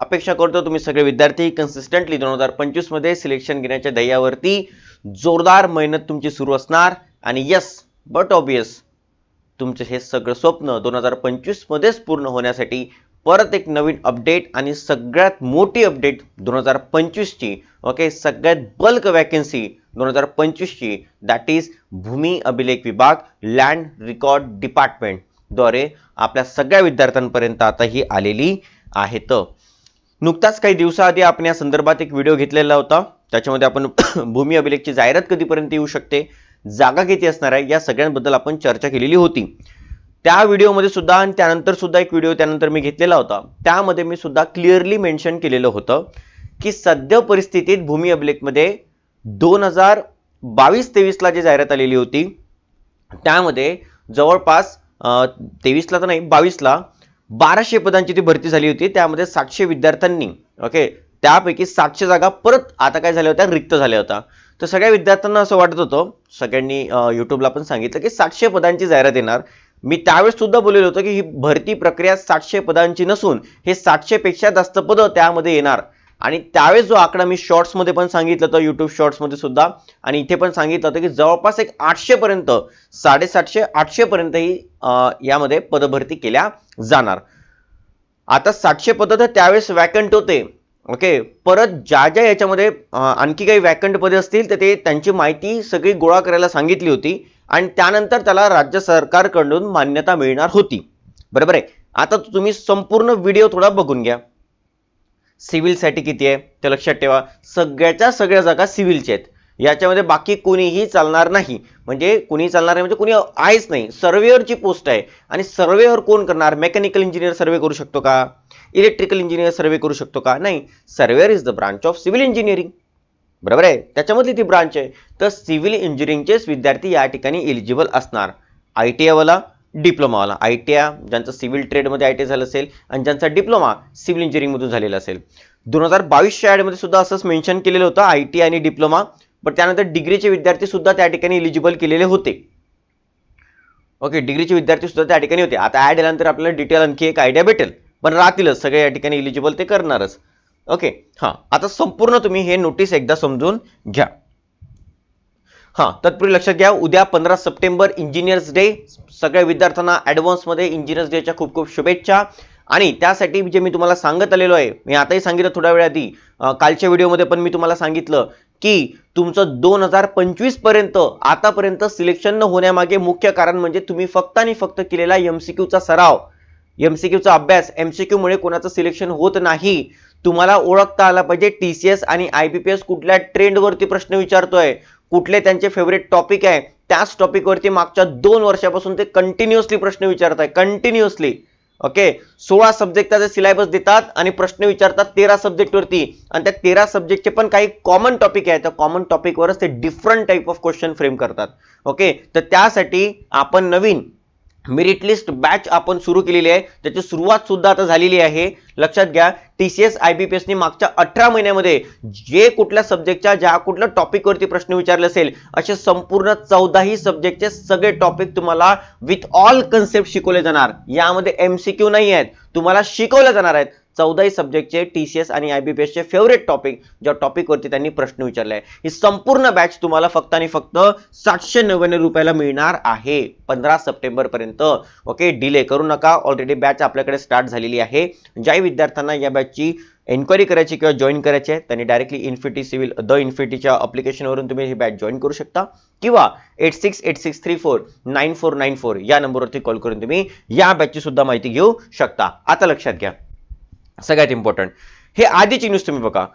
अपेक्षा करतो तुम्ही सगळे विद्यार्थी कन्सिस्टंटली दोन हजार पंचवीसमध्ये सिलेक्शन घेण्याच्या ध्येयावरती जोरदार मेहनत तुमची सुरू असणार. आणि यस बट ऑबियस तुमचं हे सगळं स्वप्न दोन हजार पंचवीसमध्येच पूर्ण होण्यासाठी परत एक नवीन अपडेट आणि सगळ्यात मोठी अपडेट दोन हजार पंचवीसची. ओके सगळ्यात बल्क वॅकन्सी दोन हजार पंचवीसची. दॅट इज भूमी अभिलेख विभाग लँड रेकॉर्ड डिपार्टमेंटद्वारे आपल्या सगळ्या विद्यार्थ्यांपर्यंत आता ही आलेली आहेत नुकताच काही दिवसाआधी आपण या संदर्भात एक व्हिडिओ घेतलेला होता. त्याच्यामध्ये आपण भूमी अभिलेखची जाहिरात कधीपर्यंत येऊ शकते जागा किती असणार आहे या सगळ्यांबद्दल आपण चर्चा केलेली होती. त्या व्हिडिओमध्ये सुद्धा आणि त्यानंतर सुद्धा एक व्हिडिओ त्यानंतर मी घेतलेला होता. त्यामध्ये मी सुद्धा क्लिअरली मेन्शन केलेलं होतं की सद्य परिस्थितीत भूमी अभिलेखमध्ये दोन हजार बावीस तेवीसला जी जाहिरात आलेली होती त्यामध्ये जवळपास तेवीसला तर नाही बावीसला बाराशे पदांची ती भरती झाली होती. त्यामध्ये सातशे विद्यार्थ्यांनी ओके त्यापैकी सातशे जागा परत आता काय झाल्या होत्या? रिक्त झाल्या होत्या. तर सगळ्या विद्यार्थ्यांना असं वाटत होतं सगळ्यांनी युट्यूबला पण सांगितलं की सातशे पदांची जाहिरात येणार. मी त्यावेळेस सुद्धा बोललेलो होतो की ही भरती प्रक्रिया सातशे पदांची नसून हे सातशे पेक्षा जास्त पदं त्यामध्ये येणार. आणि त्यावेळेस जो आकडा मी शॉर्ट्समध्ये पण सांगितलं होतं युट्यूब शॉर्ट्समध्ये सुद्धा आणि इथे पण सांगितलं होतं की जवळपास एक आठशेपर्यंत साडेसातशे आठशेपर्यंतही यामध्ये पदभरती केल्या जाणार. आता सातशे पदं तर त्यावेळेस वॅकंट होते. ओके परत ज्या ज्या याच्यामध्ये आणखी काही वॅकंट पदे असतील तर ते त्यांची माहिती सगळी गोळा करायला सांगितली होती. आणि त्यानंतर त्याला राज्य सरकारकडून मान्यता मिळणार होती. बरोबर आहे? आता तुम्ही संपूर्ण व्हिडिओ थोडा बघून घ्या. सिव्हिलसाठी किती आहे? ते लक्षात ठेवा. सगळ्याच्या सगळ्या जागा सिव्हिलच्या आहेत. याच्यामध्ये बाकी कोणीही चालणार नाही. म्हणजे कोणी चालणार नाही म्हणजे कोणी आहेच नाही. सर्वेअरची पोस्ट आहे. आणि सर्वेअर कोण करणार? मेकॅनिकल इंजिनियर सर्वे करू शकतो का? इलेक्ट्रिकल इंजिनियर सर्वे करू शकतो का? नाही. Surveyor is the branch of civil engineering. बरोबर आहे? त्याच्यामधली ती ब्रांच आहे. तर सिव्हिल इंजिनिअरिंगचेच विद्यार्थी या ठिकाणी एलिजिबल असणार. आय टी आयवाला डिप्लोमावाला आय टी आय ज्यांचं सिव्हिल ट्रेडमध्ये आय टी झालं असेल आणि ज्यांचा डिप्लोमा सिव्हिल इंजिनिअरिंगमधून झालेला असेल. दोन हजार बावीसच्या ॲडमध्ये सुद्धा असंच मेन्शन केलेलं होतं आय टी आणि डिप्लोमा पण त्यानंतर डिग्रीचे विद्यार्थी सुद्धा त्या ठिकाणी इलिजिबल केलेले होते. ओके डिग्रीचे विद्यार्थी सुद्धा त्या ठिकाणी होते. आता ॲड आल्यानंतर आपल्याला डिटेल आणखी एक आयडिया भेटेल. पण राहतीलच सगळे या ठिकाणी इलिजिबल ते करणारच. ओके हां आता संपूर्ण तुम्ही हे नोटीस एकदा समजून घ्या. हां तत्पूर्वी लक्षात घ्या उद्या पंधरा सप्टेंबर इंजिनियर्स डे सगळ्या विद्यार्थ्यांना ॲडव्हान्समध्ये इंजिनियर्स डेच्या खूप खूप शुभेच्छा. आणि त्यासाठी जे मी तुम्हाला सांगत आलेलो आहे मी आताही सांगितलं थोड्या वेळ आधी कालच्या व्हिडिओमध्ये पण मी तुम्हाला सांगितलं की तुमचं दोन हजार पंचवीसपर्यंत आतापर्यंत सिलेक्शन न होण्यामागे मुख्य कारण म्हणजे तुम्ही फक्त आणि फक्त केलेला एमसीक्यूचा सराव. एमसीक्यूचा अभ्यास एमसीक्यू मुळे कोणाचं सिलेक्शन होत नाही तुम्हाला ओळखता आला पाहिजे टी सी एस आणि आय बी पी एस कुठल्या ट्रेंडवरती प्रश्न विचारतोय. कुठले त्यांचे फेवरेट टॉपिक आहे त्याच टॉपिकवरती मागच्या दोन वर्षापासून ते कंटिन्युअसली प्रश्न विचारत आहे कंटिन्युअसली ओके सोळा सब्जेक्टचा सिलेबस देतात आणि प्रश्न विचारतात तेरा सब्जेक्टवरती आणि त्या तेरा सब्जेक्टचे पण काही कॉमन टॉपिक आहे. त्या कॉमन टॉपिकवरच ते different type of question frame करतात. ओके तर त्यासाठी आपण नवीन मेरिट लिस्ट बॅच आपण सुरू केलेली आहे. त्याची सुरुवात सुद्धा आता झालेली आहे. लक्षात घ्या T C S I B P एसने मागच्या अठरा महिन्यामध्ये जे कुठल्या सब्जेक्टच्या ज्या कुठल्या टॉपिकवरती प्रश्न विचारले असेल असे संपूर्ण चौदाही सब्जेक्टचे सगळे टॉपिक तुम्हाला विथ ऑल कन्सेप्ट शिकवले जाणार. यामध्ये एम सी क्यू नाही आहेत तुम्हाला शिकवले जाणार आहेत. चौदाही सब्जेक्टचे टी सी एस आणि आय बी पी एसचे फेवरेट टॉपिक ज्या टॉपिकवरती त्यांनी प्रश्न विचारले आहे ही संपूर्ण बॅच तुम्हाला फक्त आणि फक्त सातशे नव्याण्णव रुपयाला मिळणार आहे. पंधरा सप्टेंबर पर्यंत. ओके डिले करू नका. ऑलरेडी बॅच आपल्याकडे स्टार्ट झालेली आहे. ज्याही विद्यार्थ्यांना या बॅचची एन्क्वायरी करायची किंवा जॉईन करायची आहे त्यांनी डायरेक्टली इन्फिटी सिव्हिल द इन्फिटीच्या अप्लिकेशनवरून तुम्ही ही बॅच जॉईन करू शकता. किंवा eight six eight six three four nine four nine four या नंबरवरती कॉल करून तुम्ही या बॅचची सुद्धा माहिती घेऊ शकता. आता लक्षात घ्या. सगळ्यात इम्पॉर्टंट हे आधीची न्यूज तुम्ही बघा.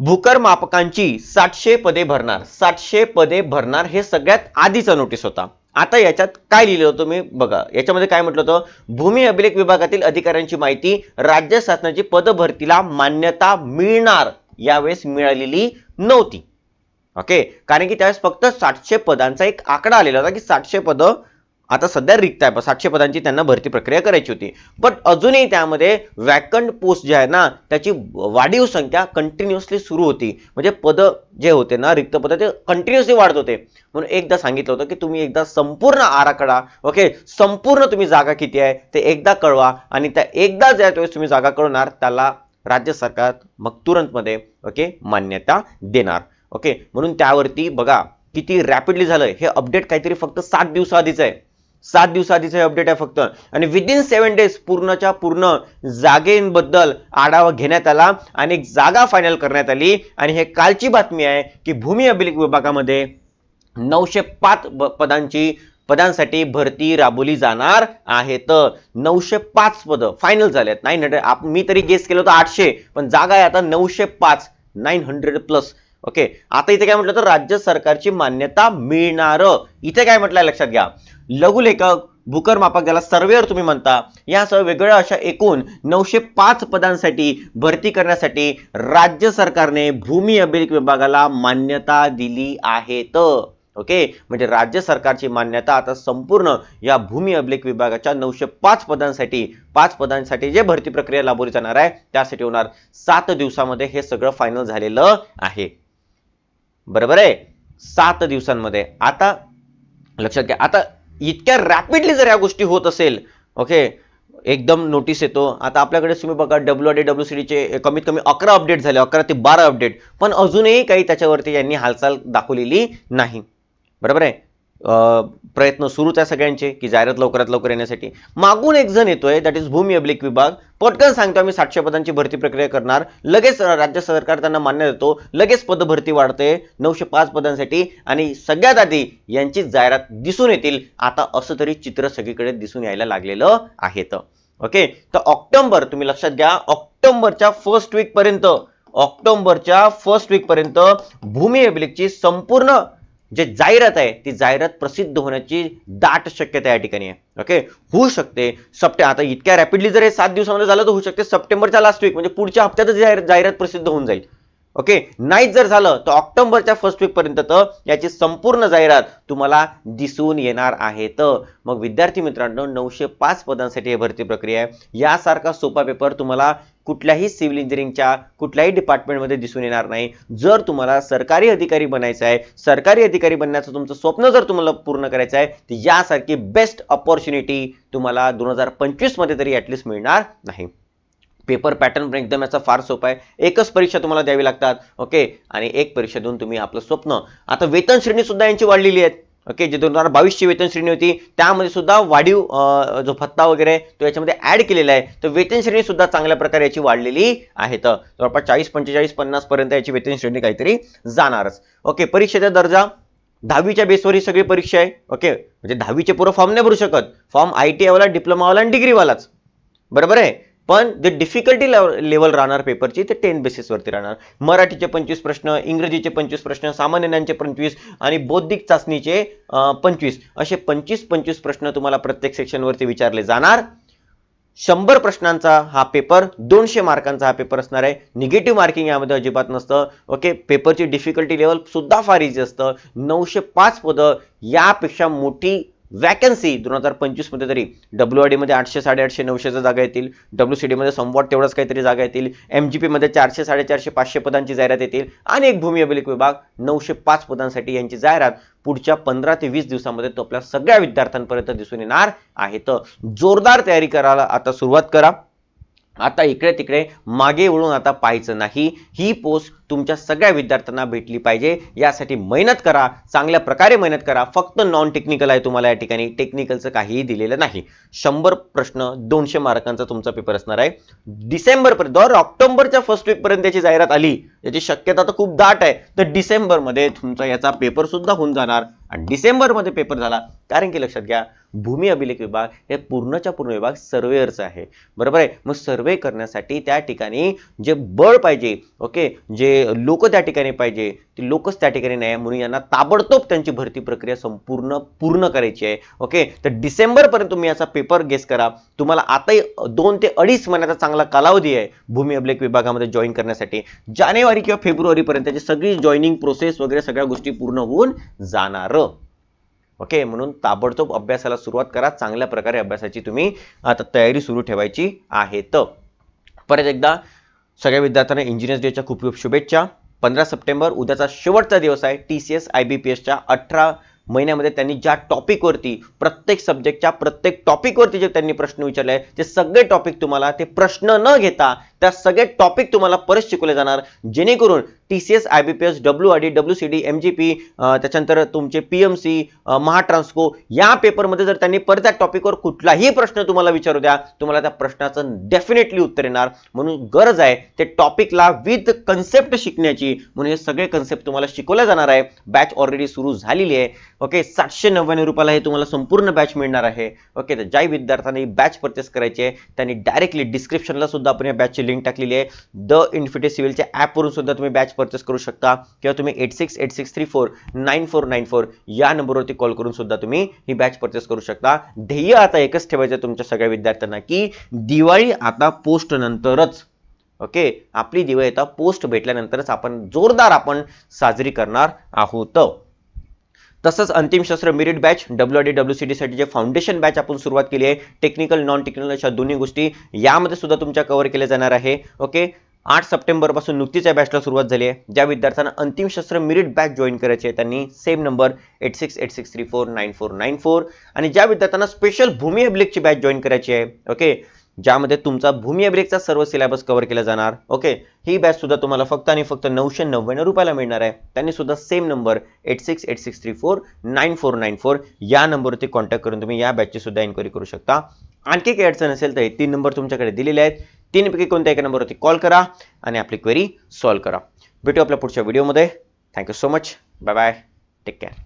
भूकर मापकांची सातशे पदे भरणार. सातशे पदे भरणार हे सगळ्यात आधीचा नोटीस होता. आता याच्यात काय लिहिलं होतं मी बघा. याच्यामध्ये काय म्हटलं होतं? भूमी अभिलेख विभागातील अधिकाऱ्यांची माहिती राज्य शासनाची पदभरतीला मान्यता मिळणार यावेळेस मिळालेली नव्हती. ओके कारण की त्यावेळेस फक्त सातशे पदांचा एक आकडा आलेला होता की सातशे पदं आता सध्या रिक्त आहे. सातशे पदांची त्यांना भरती प्रक्रिया करायची होती. पण अजूनही त्यामध्ये वॅकंट पोस्ट जे आहे ना त्याची वाढीव संख्या कंटिन्युअसली सुरू होती. म्हणजे पद जे होते ना रिक्त पद ते कंटिन्युअसली वाढत होते. म्हणून एकदा सांगितलं होतं की तुम्ही एकदा संपूर्ण आराखडा ओके संपूर्ण तुम्ही जागा किती आहे ते एकदा कळवा. आणि त्या एकदा ज्या वेळेस तुम्ही जागा कळवणार त्याला राज्य सरकार मग तुरंतमध्ये ओके मान्यता देणार. ओके म्हणून त्यावरती बघा किती रॅपिडली झालं हे अपडेट काहीतरी फक्त सात दिवसाआधीच आहे. सात दिवसाआधीचं अपडेट आहे फक्त. आणि विदिन सेव्हन डेज पूर्णच्या पूर्ण जागेबद्दल आढावा घेण्यात आला आणि एक जागा फायनल करण्यात आली. आणि हे कालची बातमी आहे की भूमी अभिलेख विभागामध्ये नऊशे पाच पदांची पदांसाठी भरती राबवली जाणार आहेत. नऊशे पाच पद फायनल झालेत. नाईन हंड्रेड मी तरी गेस केलं होतं आठशे पण जागा आहे आता नऊशे पाच नाईन हंड्रेड प्लस ओके आता इथे काय म्हटलं तर राज्य सरकारची मान्यता मिळणार. इथे काय म्हटलंय लक्षात घ्या. लघुलेखक भूकरमापक ज्याला सर्वेअर तुम्ही म्हणता यासह वेगवेगळ्या अशा एकूण नऊशे पाच पदांसाठी भरती करण्यासाठी राज्य सरकारने भूमी अभिलेख विभागाला मान्यता दिली आहेत. ओके म्हणजे राज्य सरकारची मान्यता आता संपूर्ण या भूमी अभिलेख विभागाच्या नऊशे पाच पदांसाठी पाच पदांसाठी जे भरती प्रक्रिया राबवली जाणार आहे त्यासाठी होणार सात दिवसामध्ये हे सगळं फायनल झालेलं आहे. बरोबर आहे? सात दिवसांमध्ये. आता लक्षात घ्या. आता इतक्या रॅपिडली जर या गोष्टी होत असेल ओके एकदम नोटीस येतो. आता आपल्याकडे तुम्ही बघा डब्ल्यू डी डब्ल्यू सी डीचे कमीत कमी अकरा अपडेट झाले अकरा ते बारा अपडेट पण अजूनही काही त्याच्यावरती यांनी हालचाल दाखवलेली नाही. बरोबर आहे? प्रयत्न सुरूच आहे सगळ्यांचे की जाहिरात लवकरात लवकर येण्यासाठी. मागून एक जण येतोय दॅट इज भूमी अभिलेख विभाग. पटकन सांगतो आम्ही सातशे पदांची भरती प्रक्रिया करणार. लगेच राज्य सरकार त्यांना मान्य देतो. लगेच पद भरती वाढते नऊशे पाच पदांसाठी. आणि सगळ्यात आधी यांची जाहिरात दिसून येतील. आता असं तरी चित्र सगळीकडे दिसून यायला लागलेलं आहे ओके तर ऑक्टोबर तुम्ही लक्षात घ्या ऑक्टोबरच्या फर्स्ट वीक पर्यंत ऑक्टोबरच्या फर्स्ट वीक पर्यंत भूमी अभिलेखची संपूर्ण जे जाहिरात आहे ती जाहिरात प्रसिद्ध होण्याची दाट शक्यता या ठिकाणी आहे. ओके होऊ शकते. सप्टे आता इतक्या रॅपिडली जर हे सात दिवसामध्ये झालं तर होऊ शकते. सप्टेंबरच्या लास्ट वीक म्हणजे पुढच्या हप्त्यातच जाहिरात जाहिरात प्रसिद्ध होऊन जाईल. ओके नाहीच जर झालं तर ऑक्टोबरच्या फर्स्ट वीकपर्यंत तर याची संपूर्ण जाहिरात तुम्हाला दिसून येणार आहे. तर मग विद्यार्थी मित्रांनो नऊशे पाच पदांसाठी हे भरती प्रक्रिया आहे. यासारखा सोपा पेपर तुम्हाला कुठल्याही सिव्हिल इंजिनिअरिंगच्या कुठल्याही डिपार्टमेंटमध्ये दिसून येणार नाही. जर तुम्हाला सरकारी अधिकारी बनायचं आहे सरकारी अधिकारी बनण्याचं तुमचं स्वप्न जर तुम्हाला पूर्ण करायचं आहे तर यासारखी बेस्ट ऑपॉर्च्युनिटी तुम्हाला दोन हजार पंचवीसमध्ये तरी ॲटलिस्ट मिळणार नाही. पेपर पॅटर्न पण एकदम याचा फार सोपा आहे. एकच परीक्षा तुम्हाला द्यावी लागतात ओके आणि एक परीक्षा देऊन तुम्ही आपलं स्वप्न. आता वेतन श्रेणी सुद्धा यांची वाढलेली आहेत. ओके जे दोन हजार बावीसची वेतन श्रेणी होती त्यामध्ये सुद्धा वाढीव जो भत्ता वगैरे तो याच्यामध्ये ऍड केलेला आहे. तर वेतन श्रेणी सुद्धा चांगल्या प्रकारे याची वाढलेली आहे. तर जवळपास चाळीस पंचेचाळीस पन्नासपर्यंत याची वेतन श्रेणी काहीतरी जाणारच. ओके परीक्षेचा दर्जा दहावीच्या बेसवर ही सगळी परीक्षा आहे. ओके म्हणजे दहावीचे पुरं फॉर्म नाही भरू शकत. फॉर्म आय टी आयवाला डिप्लोमावाला आणि डिग्रीवालाच बरोबर आहे? पण जे डिफिकल्टी लेवल राहणार पेपरची ते टेन बेसिसवरती राहणार. मराठीचे पंचवीस प्रश्न इंग्रजीचे पंचवीस प्रश्न सामान्य ज्ञानचे पंचवीस आणि बौद्धिक चाचणीचे पंचवीस. असे पंचवीस पंचवीस प्रश्न तुम्हाला प्रत्येक सेक्शनवरती विचारले जाणार. शंभर प्रश्नांचा हा पेपर दोनशे मार्कांचा हा पेपर असणार आहे. निगेटिव्ह मार्किंग यामध्ये अजिबात नसतं. ओके पेपरची डिफिकल्टी लेवल सुद्धा फार इझी असतं. नऊशे पाच पदं यापेक्षा मोठी वॅकन्सी दोन हजार पंचवीसमध्ये तरी डब्ल्यू आयमध्ये आठशे साडेआठशे नऊशेच्या जागा येतील. डब्ल्यू सी मध्ये संवाद तेवढंच काहीतरी जागा येतील. एम जी मध्ये चारशे साडेचारशे पाचशे पदांची जाहिरात येतील. आणि एक भूमी अभिलेख विभाग नऊशे पाच पदांसाठी यांची जाहिरात पुढच्या पंधरा ते वीस दिवसामध्ये तो आपल्या सगळ्या विद्यार्थ्यांपर्यंत दिसून येणार आहे. तर जोरदार तयारी करायला आता सुरुवात करा. आता इकडे तिकडे मागे वळून आता पाहायचं नाही. ही पोस्ट तुमच्या सगळ्या विद्यार्थ्यांना भेटली पाहिजे. यासाठी मेहनत करा चांगल्या प्रकारे मेहनत करा. फक्त नॉन टेक्निकल आहे तुम्हाला या ठिकाणी. टेक्निकलचं काहीही दिलेलं नाही. शंभर प्रश्न दोनशे मार्कांचा तुमचा पेपर असणार आहे. डिसेंबरपर्यंत दर ऑक्टोबरच्या फर्स्ट वीकपर्यंत याची जाहिरात आली याची शक्यता तर खूप दाट आहे. तर डिसेंबरमध्ये तुमचा याचा पेपर सुद्धा होऊन जाणार. आणि डिसेंबरमध्ये पेपर झाला. कारण की लक्षात घ्या भूमी अभिलेख विभाग हे पूर्णच्या पूर्ण विभाग सर्वेअरचा आहे. बरोबर आहे? मग सर्वे करण्यासाठी त्या ठिकाणी जे बळ पाहिजे ओके जे लोक त्या ठिकाणी पाहिजे ते लोकच त्या ठिकाणी नाही आहे. म्हणून यांना ताबडतोब त्यांची भरती प्रक्रिया संपूर्ण पूर्ण करायची आहे. ओके तर डिसेंबरपर्यंत तुम्ही याचा पेपर गेस करा. तुम्हाला आताही दोन ते अडीच महिन्याचा चांगला कालावधी आहे भूमी अभिलेख विभागामध्ये जॉईन करण्यासाठी. जानेवारी किंवा फेब्रुवारीपर्यंतची सगळी जॉईनिंग प्रोसेस वगैरे सगळ्या गोष्टी पूर्ण होऊन जाणार. ओके म्हणून ताबडतोब अभ्यासाला सुरुवात करा. चांगल्या प्रकारे अभ्यासाची तुम्ही आता तयारी सुरू ठेवायची आहे तर परत एकदा सगळ्या विद्यार्थ्यांना इंजिनियर्स डेच्या खूप खूप शुभेच्छा. पंधरा सप्टेंबर उद्याचा शेवटचा दिवस आहे. T C S I B P एसच्या अठरा महिन्यामध्ये त्यांनी ज्या टॉपिकवरती प्रत्येक सब्जेक्टच्या प्रत्येक टॉपिकवरती जे त्यांनी प्रश्न विचारले आहे ते सगळे टॉपिक तुम्हाला ते प्रश्न न घेता त्या सगळे टॉपिक तुम्हाला परत शिकवले जाणार. जेणेकरून T C S I B P S W I D W C D M G P त्याच्यानंतर तुमचे पी एम सी महाट्रान्सको या पेपरमध्ये जर त्यांनी परत त्या टॉपिकवर कुठलाही प्रश्न तुम्हाला विचारू द्या तुम्हाला त्या प्रश्नाचं डेफिनेटली उत्तर येणार. म्हणून गरज आहे ते टॉपिकला विथ कन्सेप्ट शिकण्याची. म्हणून हे सगळे कन्सेप्ट तुम्हाला शिकवले जाणार आहे. बॅच ऑलरेडी सुरू झालेली आहे. ओके सातशे नव्याण्णव रुपयाला हे तुम्हाला संपूर्ण बॅच मिळणार आहे. ओके तर ज्या विद्यार्थ्यांनी बॅच परचेस करायची आहे त्यांनी डायरेक्टली डिस्क्रिप्शनला सुद्धा आपण या बॅचची लिंक टाकलेली आहे. द इन्फिटी सिव्हिलच्या ॲपवरून सुद्धा तुम्ही बॅच परचेस करू शकता. किंवा तुम्ही eight six eight six three four nine four nine four या नंबरवरती कॉल करून सुद्धा तुम्ही ही बॅच परचेस करू शकता. ध्येय आता एकच ठेवायचं तुमच्या सगळ्या विद्यार्थ्यांना की दिवाळी आता पोस्ट नंतरच. ओके आपली दिवाळी आता पोस्ट भेटल्यानंतरच आपण जोरदार आपण साजरी करणार आहोत. तसंच अंतिम शस्त्र merit batch W D W C साठी जे फाउंडेशन बॅच आपण सुरुवात केली आहे टेक्निकल नॉन टेक्निकल अशा दोन्ही गोष्टी यामध्ये सुद्धा तुमच्या कव्हर केल्या जाणार आहे. ओके आठ सप्टेंबरपासून नुकतीच या बॅचला सुरुवात झाली आहे. ज्या विद्यार्थ्यांना अंतिम शस्त्र मिरिट बॅच जॉईन करायचे आहे त्यांनी same number eight six eight six three four nine four nine four आणि ज्या विद्यार्थ्यांना स्पेशल भूमी अभिलेखची बॅच जॉईन करायची आहे ओके ज्यामध्ये तुमचा भूमी अभिलेखचा सर्व सिलेबस कव्हर केला जाणार ओके ही बॅच सुद्धा तुम्हाला फक्त आणि फक्त नऊशे नव्याण्णव रुपयाला मिळणार आहे. त्यांनी सुद्धा same number eight six eight six three four nine four nine four या नंबरवरती कॉन्टॅक्ट करून तुम्ही या बॅचची सुद्धा इन्क्वायरी करू शकता. आणखी काही अडचण असेल तर हे तीन नंबर तुमच्याकडे दिलेले आहेत. तीनपैकी कोणत्या एका नंबरवरती कॉल करा आणि आपली क्वेरी सॉल्व्ह करा. भेटू आपल्या पुढच्या व्हिडिओमध्ये. Thank you so much bye bye take care